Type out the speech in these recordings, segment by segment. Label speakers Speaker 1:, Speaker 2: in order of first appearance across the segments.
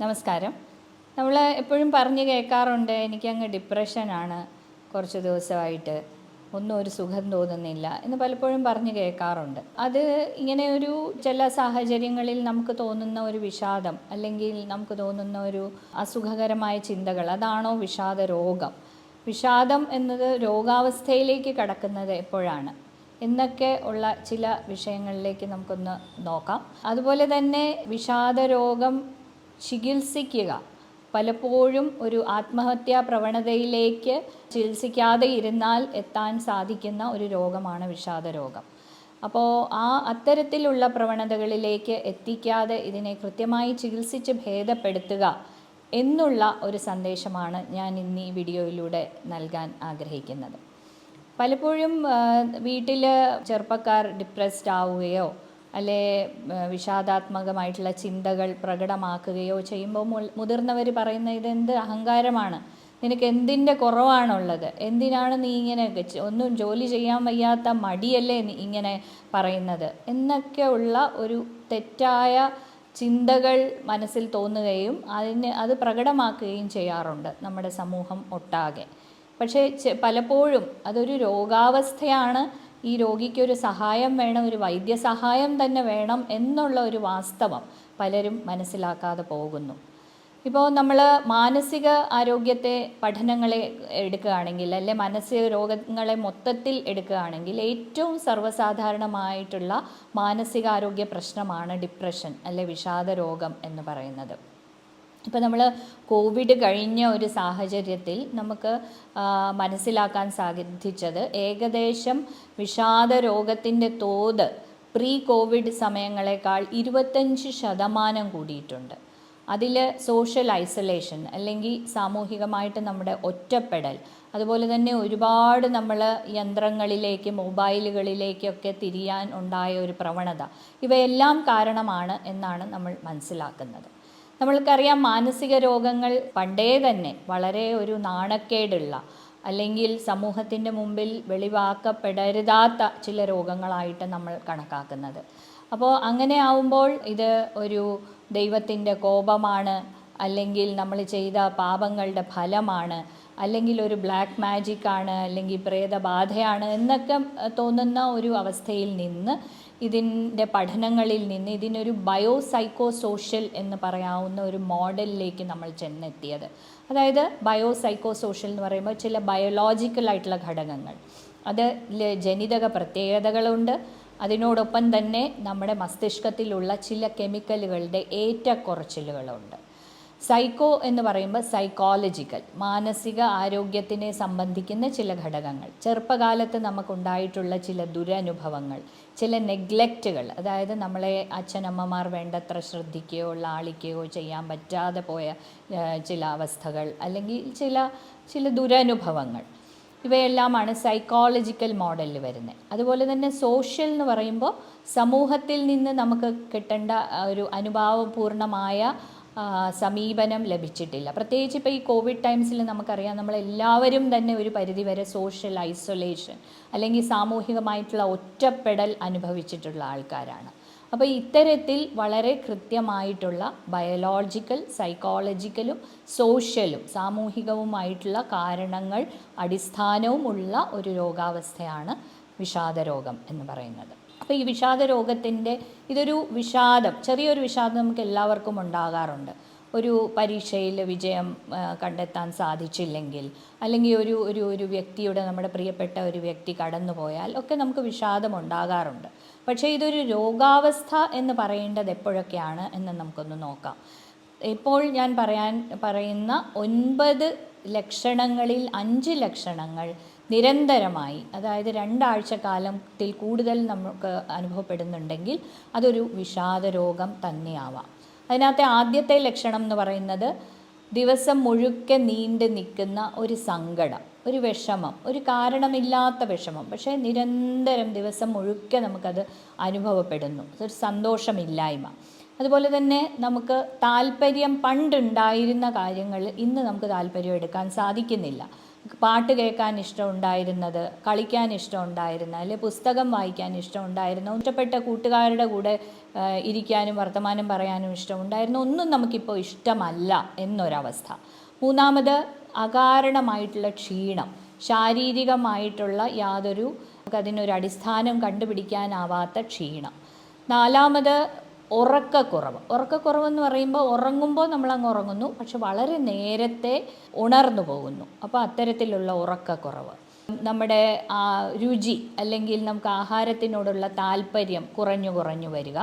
Speaker 1: നമസ്കാരം. നമ്മൾ എപ്പോഴും പറഞ്ഞു കേൾക്കാറുണ്ട് എനിക്കങ്ങ് ഡിപ്രഷനാണ് കുറച്ച് ദിവസമായിട്ട്. ഒന്നും ഒരു സുഖം തോന്നുന്നില്ല എന്ന് പലപ്പോഴും പറഞ്ഞു കേൾക്കാറുണ്ട്. അത് ഇങ്ങനെ ഒരു ചില സാഹചര്യങ്ങളിൽ നമുക്ക് തോന്നുന്ന ഒരു വിഷാദം അല്ലെങ്കിൽ നമുക്ക് തോന്നുന്ന ഒരു അസുഖകരമായ ചിന്തകൾ അതാണോ വിഷാദ രോഗം? വിഷാദം എന്നത് രോഗാവസ്ഥയിലേക്ക് കടക്കുന്നത് എപ്പോഴാണ്? എന്നൊക്കെ ഉള്ള ചില വിഷയങ്ങളിലേക്ക് നമുക്കൊന്ന് നോക്കാം. അതുപോലെ തന്നെ വിഷാദരോഗം ചികിത്സിക്കുക. പലപ്പോഴും ഒരു ആത്മഹത്യാ പ്രവണതയിലേക്ക് ചികിത്സിക്കാതെ ഇരുന്നാൽ എത്താൻ സാധിക്കുന്ന ഒരു രോഗമാണ് വിഷാദ രോഗം. അപ്പോൾ ആ അത്തരത്തിലുള്ള പ്രവണതകളിലേക്ക് എത്തിക്കാതെ ഇതിനെ കൃത്യമായി ചികിത്സിച്ച് ഭേദപ്പെടുത്തുക എന്നുള്ള ഒരു സന്ദേശമാണ് ഞാൻ ഇന്ന് ഈ വീഡിയോയിലൂടെ നൽകാൻ ആഗ്രഹിക്കുന്നത്. പലപ്പോഴും വീട്ടിൽ ചെറുപ്പക്കാർ ഡിപ്രസ്ഡ് ആവുകയോ അല്ലെ വിഷാദാത്മകമായിട്ടുള്ള ചിന്തകൾ പ്രകടമാക്കുകയോ ചെയ്യുമ്പോൾ മുതിർന്നവർ പറയുന്ന ഇതെന്ത് അഹങ്കാരമാണ്? നിനക്ക് എന്തിന്റെ കുറവാണുള്ളത്? എന്തിനാണ് നീ ഇങ്ങനെ ഒന്നും ജോലി ചെയ്യാൻ വയ്യാത്ത മടിയല്ലേ നീ ഇങ്ങനെ പറയുന്നത്? എന്നൊക്കെ ഉള്ള ഒരു തെറ്റായ ചിന്തകൾ മനസ്സിൽ തോന്നുകയും അതിന് അത് പ്രകടമാക്കുകയും ചെയ്യാറുണ്ട് നമ്മുടെ സമൂഹം ഒട്ടാകെ. പക്ഷേ പലപ്പോഴും അതൊരു രോഗാവസ്ഥയാണ് ഈ രോഗിക്ക് ഒരു സഹായം വേണം ഒരു വൈദ്യസഹായം തന്നെ വേണം എന്നുള്ള ഒരു വാസ്തവം പലരും മനസ്സിലാക്കാതെ പോകുന്നു. ഇപ്പോൾ നമ്മൾ മാനസിക ആരോഗ്യത്തെ പഠനങ്ങളെ എടുക്കുകയാണെങ്കിൽ അല്ലെ മാനസിക രോഗങ്ങളെ മൊത്തത്തിൽ എടുക്കുകയാണെങ്കിൽ ഏറ്റവും സർവസാധാരണമായിട്ടുള്ള മാനസികാരോഗ്യ പ്രശ്നമാണ് ഡിപ്രഷൻ അല്ലെ വിഷാദ രോഗം എന്ന് പറയുന്നത്. ഇപ്പോൾ നമ്മൾ കോവിഡ് കഴിഞ്ഞ ഒരു സാഹചര്യത്തിൽ നമുക്ക് മനസ്സിലാക്കാൻ സാധിച്ചത് ഏകദേശം വിഷാദ രോഗത്തിന്റെ തോത് പ്രീ കോവിഡ് സമയങ്ങളെക്കാൾ ഇരുപത്തഞ്ച് ശതമാനം കൂടിയിട്ടുണ്ട്. അതിൽ സോഷ്യൽ ഐസൊലേഷൻ അല്ലെങ്കിൽ സാമൂഹികമായിട്ട് നമ്മുടെ ഒറ്റപ്പെടൽ അതുപോലെ തന്നെ ഒരുപാട് നമ്മൾ യന്ത്രങ്ങളിലേക്ക് മൊബൈലുകളിലേക്കൊക്കെ തിരിയാൻ ഉണ്ടായ ഒരു പ്രവണത ഇവയെല്ലാം കാരണമാണ് എന്നാണ് നമ്മൾ മനസ്സിലാക്കുന്നത്. നമ്മൾക്കറിയാം മാനസിക രോഗങ്ങൾ പണ്ടേ തന്നെ വളരെ ഒരു നാണക്കേടുള്ള അല്ലെങ്കിൽ സമൂഹത്തിന്റെ മുമ്പിൽ വെളിവാക്കപ്പെടരുതാത്ത ചില രോഗങ്ങളായിട്ട് നമ്മൾ കണക്കാക്കുന്നത്. അപ്പോൾ അങ്ങനെ ആവുമ്പോൾ ഇത് ഒരു ദൈവത്തിന്റെ കോപമാണ് അല്ലെങ്കിൽ നമ്മൾ ചെയ്ത പാപങ്ങളുടെ ഫലമാണ് അല്ലെങ്കിൽ ഒരു ബ്ലാക്ക് മാജിക്കാണ് അല്ലെങ്കിൽ പ്രേതബാധയാണ് എന്നൊക്കെ തോന്നുന്ന ഒരു അവസ്ഥയിൽ നിന്ന് ഇതിന്റെ പഠനങ്ങളിൽ നിന്ന് ഇതിനൊരു ബയോ സോഷ്യൽ എന്ന് പറയാവുന്ന ഒരു മോഡലിലേക്ക് നമ്മൾ ചെന്നെത്തിയത്. അതായത് ബയോ സോഷ്യൽ എന്ന് പറയുമ്പോൾ ചില ബയോളജിക്കൽ ആയിട്ടുള്ള ഘടകങ്ങൾ. അത് ജനിതക പ്രത്യേകതകളുണ്ട്. അതിനോടൊപ്പം തന്നെ നമ്മുടെ മസ്തിഷ്കത്തിലുള്ള ചില കെമിക്കലുകളുടെ ഏറ്റക്കുറച്ചിലുകളുണ്ട്. സൈക്കോ എന്ന് പറയുമ്പോൾ സൈക്കോളജിക്കൽ മാനസിക ആരോഗ്യത്തിനെ സംബന്ധിക്കുന്ന ചില ഘടകങ്ങൾ. ചെറുപ്പകാലത്ത് നമുക്കുണ്ടായിട്ടുള്ള ചില ദുരനുഭവങ്ങൾ. ചില നെഗ്ലക്റ്റുകൾ അതായത് നമ്മളെ അച്ഛനമ്മമാർ വേണ്ടത്ര ശ്രദ്ധിക്കുകയോ ലാളിക്കുകയോ ചെയ്യാൻ പറ്റാതെ പോയ ചില അവസ്ഥകൾ അല്ലെങ്കിൽ ചില ചില ദുരനുഭവങ്ങൾ. ഇവയെല്ലാമാണ് സൈക്കോളജിക്കൽ മോഡലിൽ വരുന്നത് അതുപോലെ തന്നെ സോഷ്യൽ എന്ന് പറയുമ്പോൾ സമൂഹത്തിൽ നിന്ന് നമുക്ക് കിട്ടേണ്ട ഒരു അനുഭാവപൂർണമായ സമീപനം ലഭിച്ചിട്ടില്ല. പ്രത്യേകിച്ച് ഇപ്പോൾ ഈ കോവിഡ് ടൈംസിൽ നമുക്കറിയാം നമ്മളെല്ലാവരും തന്നെ ഒരു പരിധിവരെ സോഷ്യൽ ഐസൊലേഷൻ അല്ലെങ്കിൽ സാമൂഹികമായിട്ടുള്ള ഒറ്റപ്പെടൽ അനുഭവിച്ചിട്ടുള്ള ആൾക്കാരാണ്. അപ്പോൾ ഇത്തരത്തിൽ വളരെ കൃത്യമായിട്ടുള്ള ബയോളജിക്കൽ സൈക്കോളജിക്കലും സോഷ്യലും സാമൂഹികവുമായിട്ടുള്ള കാരണങ്ങൾ അടിസ്ഥാനവുമുള്ള ഒരു രോഗാവസ്ഥയാണ് വിഷാദരോഗം എന്ന് പറയുന്നത്. അപ്പോൾ ഈ വിഷാദ രോഗത്തിന്റെ ഇതൊരു വിഷാദം ചെറിയൊരു വിഷാദം നമുക്ക് എല്ലാവർക്കും ഉണ്ടാകാറുണ്ട്. ഒരു പരീക്ഷയിൽ വിജയം കണ്ടെത്താൻ സാധിച്ചില്ലെങ്കിൽ അല്ലെങ്കിൽ ഒരു ഒരു ഒരു വ്യക്തിയുടെ നമ്മുടെ പ്രിയപ്പെട്ട ഒരു വ്യക്തി കടന്നു പോയാൽ ഒക്കെ നമുക്ക് വിഷാദം ഉണ്ടാകാറുണ്ട്. പക്ഷേ ഇതൊരു രോഗാവസ്ഥ എന്ന് പറയേണ്ടത് എപ്പോഴൊക്കെയാണ് എന്ന് നമുക്കൊന്ന് നോക്കാം. ഇപ്പോൾ ഞാൻ പറയാൻ പറയുന്ന ഒൻപത് ലക്ഷണങ്ങളിൽ അഞ്ച് ലക്ഷണങ്ങൾ നിരന്തരമായി അതായത് രണ്ടാഴ്ച കാലത്തിൽ കൂടുതൽ നമുക്ക് അനുഭവപ്പെടുന്നുണ്ടെങ്കിൽ അതൊരു വിഷാദ രോഗം തന്നെയാവാം. അതിനകത്തെ ആദ്യത്തെ ലക്ഷണം എന്ന് പറയുന്നത് ദിവസം മുഴുക്കെ നീണ്ടു നിൽക്കുന്ന ഒരു സങ്കടം ഒരു വിഷമം ഒരു കാരണമില്ലാത്ത വിഷമം. പക്ഷേ നിരന്തരം ദിവസം മുഴുക്കെ നമുക്കത് അനുഭവപ്പെടുന്നു. ഒരു സന്തോഷമില്ലായ്മ. അതുപോലെ തന്നെ നമുക്ക് താല്പര്യം പണ്ടുണ്ടായിരുന്ന കാര്യങ്ങൾ ഇന്ന് നമുക്ക് താല്പര്യം എടുക്കാൻ സാധിക്കുന്നില്ല. പാട്ട് കേൾക്കാൻ ഇഷ്ടമുണ്ടായിരുന്നത് കളിക്കാൻ ഇഷ്ടമുണ്ടായിരുന്ന അല്ലെ പുസ്തകം വായിക്കാൻ ഇഷ്ടമുണ്ടായിരുന്ന ഇഷ്ടപ്പെട്ട കൂട്ടുകാരുടെ കൂടെ ഇരിക്കാനും വർത്തമാനം പറയാനും ഇഷ്ടമുണ്ടായിരുന്ന ഒന്നും നമുക്കിപ്പോൾ ഇഷ്ടമല്ല എന്നൊരവസ്ഥ. മൂന്നാമത് അകാരണമായിട്ടുള്ള ക്ഷീണം ശാരീരികമായിട്ടുള്ള യാതൊരു നമുക്കതിനൊരു അടിസ്ഥാനം കണ്ടുപിടിക്കാനാവാത്ത ക്ഷീണം. നാലാമത് ഉറക്കക്കുറവ്. ഉറക്കക്കുറവ് എന്ന് പറയുമ്പോൾ ഉറങ്ങുമ്പോൾ നമ്മൾ അങ്ങ് ഉറങ്ങുന്നു പക്ഷെ വളരെ നേരത്തെ ഉണർന്നു പോകുന്നു. അപ്പോൾ അത്തരത്തിലുള്ള ഉറക്കക്കുറവ്. നമ്മുടെ രുചി അല്ലെങ്കിൽ നമുക്ക് ആഹാരത്തിനോടുള്ള താല്പര്യം കുറഞ്ഞു കുറഞ്ഞു വരിക.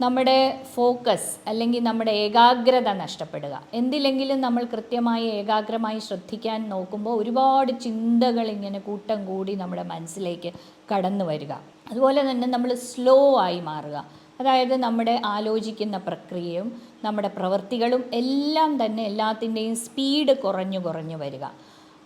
Speaker 1: നമ്മുടെ ഫോക്കസ് അല്ലെങ്കിൽ നമ്മുടെ ഏകാഗ്രത നഷ്ടപ്പെടുക. എന്തിലെങ്കിലും നമ്മൾ കൃത്യമായി ഏകാഗ്രമായി ശ്രദ്ധിക്കാൻ നോക്കുമ്പോൾ ഒരുപാട് ചിന്തകൾ ഇങ്ങനെ കൂട്ടം കൂടി നമ്മുടെ മനസ്സിലേക്ക് കടന്നു വരിക. അതുപോലെ തന്നെ നമ്മൾ സ്ലോ ആയി മാറുക. അതായത് നമ്മുടെ ആലോചിക്കുന്ന പ്രക്രിയയും നമ്മുടെ പ്രവൃത്തികളും എല്ലാം തന്നെ എല്ലാത്തിന്റെയും സ്പീഡ് കുറഞ്ഞു കുറഞ്ഞു വരിക.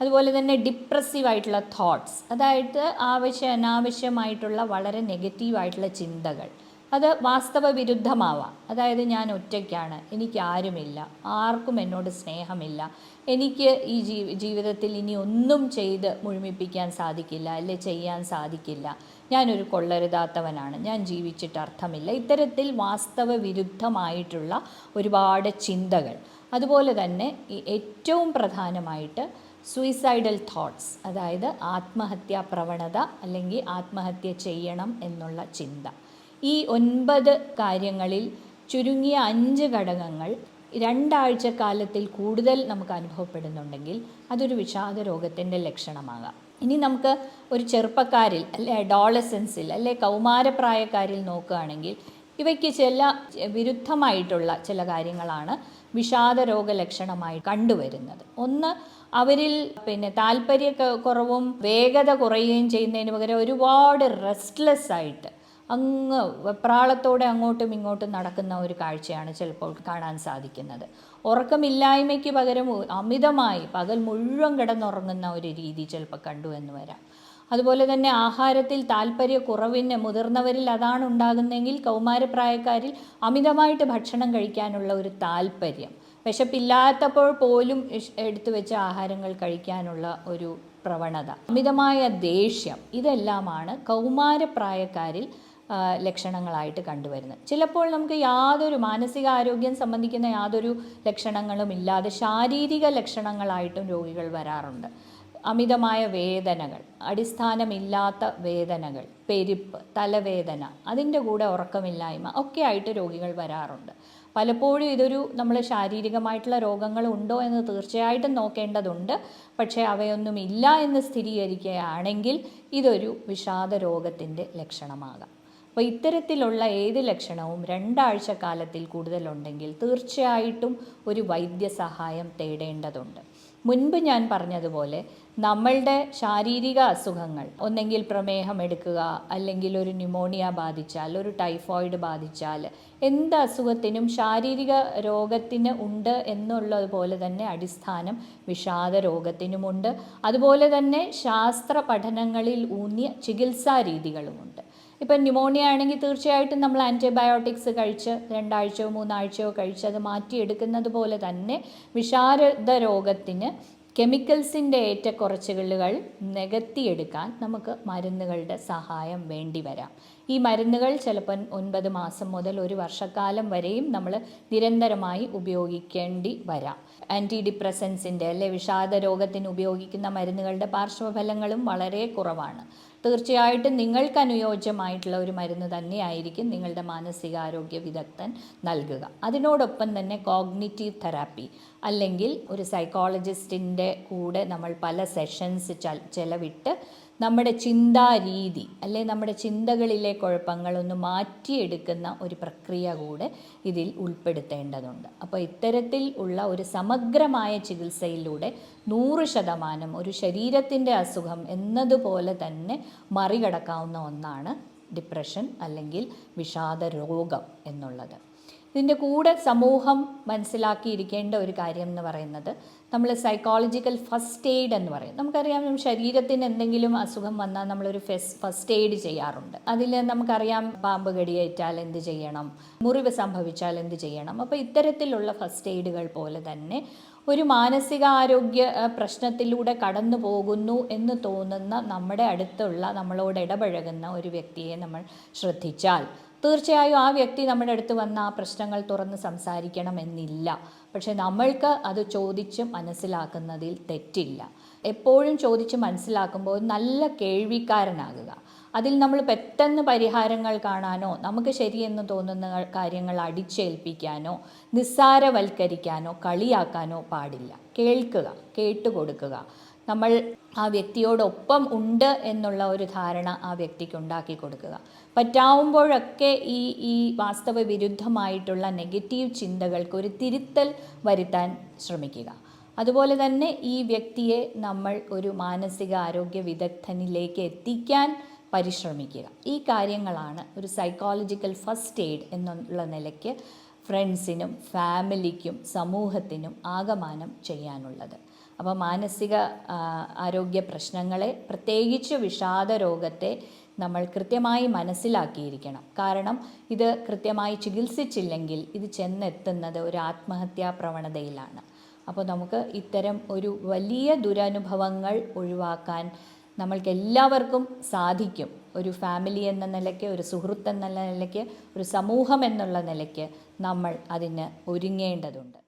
Speaker 1: അതുപോലെ തന്നെ ഡിപ്രസീവ് ആയിട്ടുള്ള തോട്ട്സ് അതായത് ആവശ്യ അനാവശ്യമായിട്ടുള്ള വളരെ നെഗറ്റീവായിട്ടുള്ള ചിന്തകൾ അത് വാസ്തവ വിരുദ്ധമാവാം അതായത് ഞാൻ ഒറ്റയ്ക്കാണ് എനിക്ക് ആരുമില്ല ആർക്കും എന്നോട് സ്നേഹമില്ല എനിക്ക് ഈ ജീവിതത്തിൽ ഇനി ഒന്നും ചെയ്ത് മുഴുമിപ്പിക്കാൻ സാധിക്കില്ല അല്ലെ ചെയ്യാൻ സാധിക്കില്ല ഞാനൊരു കൊള്ളരുതാത്തവനാണ്. ഞാൻ ജീവിച്ചിട്ട് അർത്ഥമില്ല. ഇത്തരത്തിൽ വാസ്തവ വിരുദ്ധമായിട്ടുള്ള ഒരുപാട് ചിന്തകൾ. അതുപോലെ തന്നെ ഏറ്റവും പ്രധാനമായിട്ട് സൂയിസൈഡൽ തോട്ട്സ് അതായത് ആത്മഹത്യാ പ്രവണത അല്ലെങ്കിൽ ആത്മഹത്യ ചെയ്യണം എന്നുള്ള ചിന്ത. ഈ ഒൻപത് കാര്യങ്ങളിൽ ചുരുങ്ങിയ അഞ്ച് ഘടകങ്ങൾ രണ്ടാഴ്ച കാലത്തിൽ കൂടുതൽ നമുക്ക് അനുഭവപ്പെടുന്നുണ്ടെങ്കിൽ അതൊരു വിഷാദ രോഗത്തിന്റെ ലക്ഷണമാകാം. ഇനി നമുക്ക് ഒരു ചെറുപ്പക്കാരിൽ അല്ലെ ഡോളസെൻസിൽ അല്ലെ കൗമാരപ്രായക്കാരിൽ നോക്കുകയാണെങ്കിൽ ഇവയ്ക്ക് ചില വിരുദ്ധമായിട്ടുള്ള ചില കാര്യങ്ങളാണ് വിഷാദ രോഗലക്ഷണമായി കണ്ടുവരുന്നത്. ഒന്ന് അവരിൽ പിന്നെ താല്പര്യ കുറവും വേഗത കുറയുകയും ചെയ്യുന്നതിന് പകരം ഒരുപാട് റെസ്റ്റ്ലെസ് ആയിട്ട് അങ്ങ് വെപ്രാളത്തോടെ അങ്ങോട്ടും ഇങ്ങോട്ടും നടക്കുന്ന ഒരു കാഴ്ചയാണ് ചിലപ്പോൾ കാണാൻ സാധിക്കുന്നത്. ഉറക്കമില്ലായ്മയ്ക്ക് പകരം അമിതമായി പകൽ മുഴുവൻ കിടന്നുറങ്ങുന്ന ഒരു രീതി ചിലപ്പോൾ കണ്ടു എന്ന് വരാം. അതുപോലെ തന്നെ ആഹാരത്തിൽ താല്പര്യക്കുറവിന് മുതിർന്നവരിൽ അതാണ് ഉണ്ടാകുന്നതെങ്കിൽ കൗമാരപ്രായക്കാരിൽ അമിതമായിട്ട് ഭക്ഷണം കഴിക്കാനുള്ള ഒരു താല്പര്യം വിശപ്പില്ലാത്തപ്പോൾ പോലും എടുത്തു വെച്ച ആഹാരങ്ങൾ കഴിക്കാനുള്ള ഒരു പ്രവണത. അമിതമായ ദേഷ്യം ഇതെല്ലാമാണ് കൗമാരപ്രായക്കാരിൽ ലക്ഷണങ്ങളായിട്ട് കണ്ടുവരുന്നത്. ചിലപ്പോൾ നമുക്ക് യാതൊരു മാനസികാരോഗ്യം സംബന്ധിക്കുന്ന യാതൊരു ലക്ഷണങ്ങളും ഇല്ലാതെ ശാരീരിക ലക്ഷണങ്ങളായിട്ടും രോഗികൾ വരാറുണ്ട്. അമിതമായ വേദനകൾ അടിസ്ഥാനമില്ലാത്ത വേദനകൾ പെരുപ്പ് തലവേദന അതിന്റെ കൂടെ ഉറക്കമില്ലായ്മ ഒക്കെ ആയിട്ട് രോഗികൾ വരാറുണ്ട്. പലപ്പോഴും ഇതൊരു നമ്മൾ ശാരീരികമായിട്ടുള്ള രോഗങ്ങൾ ഉണ്ടോ എന്ന് തീർച്ചയായിട്ടും നോക്കേണ്ടതുണ്ട്. പക്ഷേ അവയൊന്നും ഇല്ല എന്ന് സ്ഥിരീകരിക്കുകയാണെങ്കിൽ ഇതൊരു വിഷാദ രോഗത്തിന്റെ ലക്ഷണമാകാം. അപ്പോൾ ഇത്തരത്തിലുള്ള ഏത് ലക്ഷണവും രണ്ടാഴ്ച കാലത്തിൽ കൂടുതലുണ്ടെങ്കിൽ തീർച്ചയായിട്ടും ഒരു വൈദ്യസഹായം തേടേണ്ടതുണ്ട്. മുൻപ് ഞാൻ പറഞ്ഞതുപോലെ നമ്മളുടെ ശാരീരിക അസുഖങ്ങൾ ഒന്നെങ്കിൽ പ്രമേഹം എടുക്കുക അല്ലെങ്കിൽ ഒരു ന്യൂമോണിയ ബാധിച്ചാൽ ഒരു ടൈഫോയിഡ് ബാധിച്ചാൽ എന്ത് അസുഖത്തിനും ശാരീരിക രോഗത്തിന് ഉണ്ട് എന്നുള്ളതുപോലെ തന്നെ അടിസ്ഥാനം വിഷാദ രോഗത്തിനുമുണ്ട്. അതുപോലെ തന്നെ ശാസ്ത്ര പഠനങ്ങളിൽ ഊന്നിയ ചികിത്സാ രീതികളുമുണ്ട്. ഇപ്പം ന്യൂമോണിയ ആണെങ്കിൽ തീർച്ചയായിട്ടും നമ്മൾ ആന്റിബയോട്ടിക്സ് കഴിച്ച് രണ്ടാഴ്ചയോ മൂന്നാഴ്ചയോ കഴിച്ച് അത് മാറ്റിയെടുക്കുന്നത് പോലെ തന്നെ വിഷാരദ രോഗത്തിന് കെമിക്കൽസിന്റെ ഏറ്റക്കുറച്ചുകളുകൾ നികത്തിയെടുക്കാൻ നമുക്ക് മരുന്നുകളുടെ സഹായം വേണ്ടി വരാം. ഈ മരുന്നുകൾ ചിലപ്പോൾ ഒൻപത് മാസം മുതൽ ഒരു വർഷക്കാലം വരെയും നമ്മൾ നിരന്തരമായി ഉപയോഗിക്കേണ്ടി വരാം. ആന്റി ഡിപ്രസൻസിന്റെ അല്ലെ വിഷാദ രോഗത്തിന് ഉപയോഗിക്കുന്ന മരുന്നുകളുടെ പാർശ്വഫലങ്ങളും വളരെ കുറവാണ്. തീർച്ചയായിട്ടും നിങ്ങൾക്ക് അനുയോജ്യമായിട്ടുള്ള ഒരു മരുന്ന് തന്നെയായിരിക്കും നിങ്ങളുടെ മാനസികാരോഗ്യ വിദഗ്ധൻ നൽകുക. അതിനോടൊപ്പം തന്നെ കോഗ്നിറ്റീവ് തെറാപ്പി അല്ലെങ്കിൽ ഒരു സൈക്കോളജിസ്റ്റിന്റെ കൂടെ നമ്മൾ പല സെഷൻസ് ചെലവിട്ട് നമ്മുടെ ചിന്താരീതി അല്ലെ നമ്മുടെ ചിന്തകളിലെ കുഴപ്പങ്ങളൊന്ന് മാറ്റിയെടുക്കുന്ന ഒരു പ്രക്രിയ കൂടെ ഇതിൽ ഉൾപ്പെടുത്തേണ്ടതുണ്ട്. അപ്പോൾ ഇത്തരത്തിൽ ഉള്ള ഒരു സമഗ്രമായ ചികിത്സയിലൂടെ നൂറ് ശതമാനം ഒരു ശരീരത്തിന്റെ അസുഖം എന്നതുപോലെ തന്നെ മറികടക്കാവുന്ന ഒന്നാണ് ഡിപ്രഷൻ അല്ലെങ്കിൽ വിഷാദ രോഗം എന്നുള്ളത്. ഇതിന്റെ കൂടെ സമൂഹം മനസ്സിലാക്കിയിരിക്കേണ്ട ഒരു കാര്യം എന്ന് പറയുന്നത് നമ്മൾ സൈക്കോളജിക്കൽ ഫസ്റ്റ് എയ്ഡ് എന്ന് പറയും. നമുക്കറിയാം ശരീരത്തിന് എന്തെങ്കിലും അസുഖം വന്നാൽ നമ്മളൊരു ഫെസ് ഫസ്റ്റ് എയ്ഡ് ചെയ്യാറുണ്ട്. അതിൽ നമുക്കറിയാം പാമ്പ് കടിയേറ്റാൽ എന്ത് ചെയ്യണം? മുറിവ് സംഭവിച്ചാൽ എന്ത് ചെയ്യണം? അപ്പോൾ ഇത്തരത്തിലുള്ള ഫസ്റ്റ് എയ്ഡുകൾ പോലെ തന്നെ ഒരു മാനസികാരോഗ്യ പ്രശ്നത്തിലൂടെ കടന്നു പോകുന്നു എന്ന് തോന്നുന്ന നമ്മുടെ അടുത്തുള്ള നമ്മളോട് ഇടപഴകുന്ന ഒരു വ്യക്തിയെ നമ്മൾ ശ്രദ്ധിച്ചാൽ തീർച്ചയായും ആ വ്യക്തി നമ്മുടെ അടുത്ത് വന്ന് ആ പ്രശ്നങ്ങൾ തുറന്ന് സംസാരിക്കണമെന്നില്ല. പക്ഷെ നമ്മൾക്ക് അത് ചോദിച്ച് മനസ്സിലാക്കുന്നതിൽ തെറ്റില്ല. എപ്പോഴും ചോദിച്ച് മനസ്സിലാക്കുമ്പോൾ നല്ല കേൾവിക്കാരനാകുക. അതിൽ നമ്മൾ പെട്ടെന്ന് പരിഹാരങ്ങൾ കാണാനോ നമുക്ക് ശരിയെന്ന് തോന്നുന്ന കാര്യങ്ങൾ അടിച്ചേൽപ്പിക്കാനോ നിസ്സാരവൽക്കരിക്കാനോ കളിയാക്കാനോ പാടില്ല. കേൾക്കുക കേട്ടുകൊടുക്കുക. നമ്മൾ ആ വ്യക്തിയോടൊപ്പം ഉണ്ട് എന്നുള്ള ഒരു ധാരണ ആ വ്യക്തിക്ക് ഉണ്ടാക്കി കൊടുക്കുക. പറ്റാവുമ്പോഴൊക്കെ ഈ ഈ വാസ്തവ വിരുദ്ധമായിട്ടുള്ള നെഗറ്റീവ് ചിന്തകൾക്ക് ഒരു തിരുത്തൽ വരുത്താൻ ശ്രമിക്കുക. അതുപോലെ തന്നെ ഈ വ്യക്തിയെ നമ്മൾ ഒരു മാനസിക ആരോഗ്യ വിദഗ്ധനിലേക്ക് എത്തിക്കാൻ പരിശ്രമിക്കുക. ഈ കാര്യങ്ങളാണ് ഒരു സൈക്കോളജിക്കൽ ഫസ്റ്റ് എയ്ഡ് എന്നുള്ള നിലയ്ക്ക് ഫ്രണ്ട്സിനും ഫാമിലിക്കും സമൂഹത്തിനും ആകമാനം ചെയ്യാനുള്ളത്. അപ്പോൾ മാനസിക ആരോഗ്യ പ്രശ്നങ്ങളെ പ്രത്യേകിച്ച് വിഷാദ രോഗത്തെ നമ്മൾ കൃത്യമായി മനസ്സിലാക്കിയിരിക്കണം. കാരണം ഇത് കൃത്യമായി ചികിത്സിച്ചില്ലെങ്കിൽ ഇത് ചെന്നെത്തുന്നത് ഒരു ആത്മഹത്യാ പ്രവണതയിലാണ്. അപ്പോൾ നമുക്ക് ഇത്തരം ഒരു വലിയ ദുരനുഭവങ്ങൾ ഒഴിവാക്കാൻ നമ്മൾക്ക് എല്ലാവർക്കും സാധിക്കും. ഒരു ഫാമിലി എന്ന നിലയ്ക്ക് ഒരു സുഹൃത്ത് എന്ന നിലയ്ക്ക് ഒരു സമൂഹം എന്നുള്ള നിലയ്ക്ക് നമ്മൾ അതിന് ഒരുങ്ങേണ്ടതുണ്ട്.